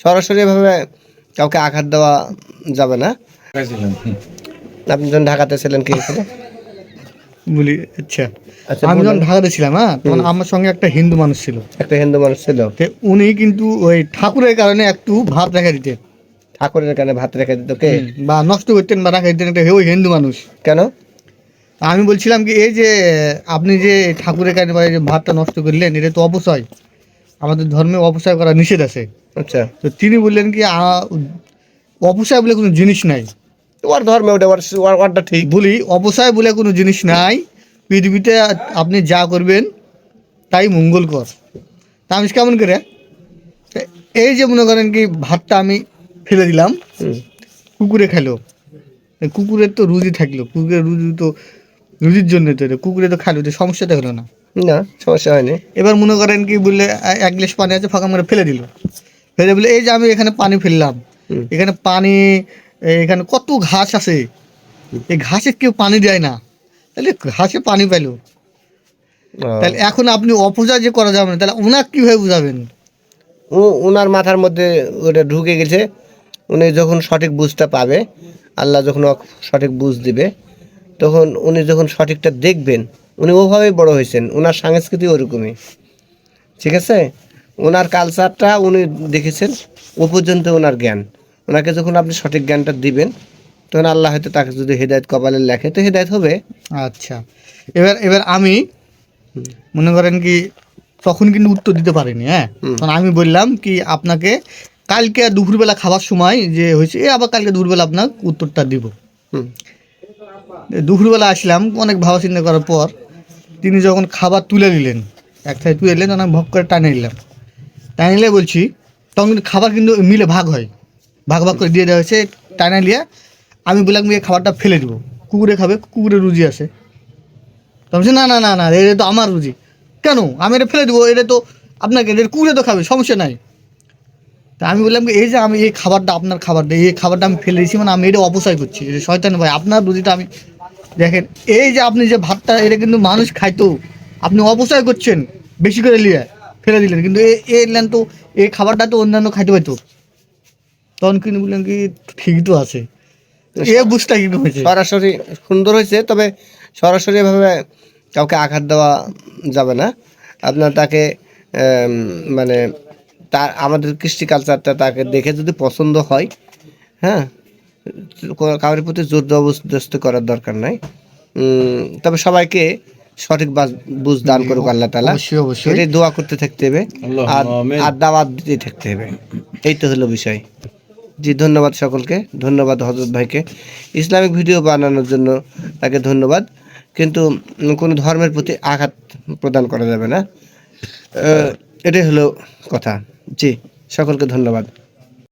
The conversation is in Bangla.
সরাসরি ভাবে কাউকে আঘাত দেওয়া যাবে না। আপনি যখন ঢাকাতে ছিলেন কি বলি আচ্ছা। আচ্ছা, আমি যখন ঢাকাতে ছিলাম হ্যাঁ তখন আমার সঙ্গে একটা হিন্দু মানুষ ছিল। একটা হিন্দু মানুষ ছিল। উনি কিন্তু ওই ঠাকুরের কারণে একটু ভাত রেখে দিতেন। ঠাকুরের কানে ভাত রেখে দিত কে? বা নষ্ট করতেন বা রাখা দিতেন একটা ওই হিন্দু মানুষ। কেন? আমি বলছিলাম কি এই যে আপনি যে ঠাকুরের কারণে যে ভাতটা নষ্ট করলেন এটা তো অপচয়। আমাদের ধর্মে অপচয় করা নিষেধ আছে। আচ্ছা। তো তিনি বললেন কি অপচয় বলে কোনো জিনিস নাই। ওর ধর্মে ওটা ওরটা ঠিক। বলি অপচয় বলে কোনো জিনিস নাই। পৃথিবীতে আপনি যা করবেন তাই মঙ্গলকর তা আমি কেমন করে? এই যে মনে করেন কি ভাতটা আমি ফেলে দিলাম। কুকুরে খেলো। কুকুরের তো রুজি থাকল। কুকুরের রুজি তো রুজির জন্য তো। কুকুরে তো খালো তো সমস্যাটা হলো না। না সমস্যা হয়নি। এবার মনে করেন কি বললে এক গ্লাস পানি আছে ফাঁকা মেরে ফেলে দিল। ফেলে বলে এই যে আমি এখানে পানি ফেললাম। এখানে পানি এখানে কত ঘাস আছে। এই ঘাসে কেউ পানি দেয় না। তাহলে ঘাসে পানি পেল। তাহলে এখন আপনি অপচয় যে করা যাবে না তাহলে ওনার কীভাবে বুঝাবেন? ও ওনার মাথার মধ্যে ওটা ঢুকে গেছে। উনি যখন সঠিক বুঝটা পাবে আল্লাহ যখন সঠিক বুঝ দিবে তখন উনি যখন সঠিকটা দেখবেন উনি ওভাবেই বড় হয়েছেন ওনার সংস্কৃতি ওরকমই। ঠিক আছে? ওনার কালচারটা উনি দেখেছেন ও পর্যন্ত ওনার জ্ঞান। ওনাকে যখন আপনি সঠিক জ্ঞানটা দিবেন তখন আল্লাহ হয়তো তাকে যদি হৃদায়ত কপালে লেখে তো হৃদায়ত হবে। আচ্ছা। এবার এবার আমি মনে করেন কি তখন কিন্তু উত্তর দিতে পারিনি হ্যাঁ? তখন আমি বললাম কি আপনাকে কালকে দুপুরবেলা খাবার সময় যে হয়েছে এ আবার কালকে দুপুরবেলা আপনার উত্তরটা দিব। হুম। দুপুরবেলা আসলাম, অনেক ভাবা চিন্তা করার পর তিনি যখন খাবার তুলে নিলেন, এক তুলে নিলেন তখন আমি ভক করে টানে নিলাম। টানে নিলে বলছি, তখন কিন্তু খাবার কিন্তু মিলে ভাগ হয়। ভাগ ভাগ করে দিয়ে দেওয়া হয়েছে, টানে নিয়ে আমি বললাম এই খাবারটা ফেলে দেবো। কুকুরে খাবে কুকুরের রুজি আছে। তখন না না না না, এটা তো আমার রুজি। কেন? আমি এটা ফেলে দেবো, এটা তো আপনাকে, এটা কুকুরে তো খাবে, সমস্যা নাই। তা আমি বললাম এই যে আমি এই খাবারটা, আপনার খাবারটা, এই খাবারটা আমি ফেলে দিয়েছি মানে আমি এটা অপচয় করছি। শয়তান ভাই, আপনার রুজিটা আমি, দেখেন, এই যে আপনি যে ভাতটা, এটা কিন্তু মানুষ খাইতো, আপনি অপচয় করছেন, বেশি করে নিয়ে ফেলে দিলেন। কিন্তু এ এই নেন তো এই খাবারটা তো অন্যান্য খাইতে পাইতো তখন কিন্তু বললেন কি ঠিকই তো আছে। এ বুঝটা কিন্তু হয়েছে। সরাসরি সুন্দর হয়েছে, তবে সরাসরি ভাবে কাউকে আঘাত দেওয়া যাবে না। আপনার তাকে মানে তার আমাদের কৃষ্টি কালচারটা তাকে দেখে যদি পছন্দ হয় হ্যাঁ কারোর প্রতি জোর জবরদস্তি করার দরকার নাই। তবে সবাইকে সঠিক বাজ- বুঝ দান করুক আল্লাহ তালা অবশ্যই দোয়া করতে থাকতে হবে। আর আর দাওয়াত দিতে থাকতে হবে। এই তো হলো বিষয়। জি ধন্যবাদ সকলকে। ধন্যবাদ হজরত ভাইকে। ইসলামিক ভিডিও বানানোর জন্য তাকে ধন্যবাদ। কিন্তু কোনো ধর্মের প্রতি আঘাত প্রদান করা যাবে না। এটাই হলো কথা। জি সকলকে ধন্যবাদ।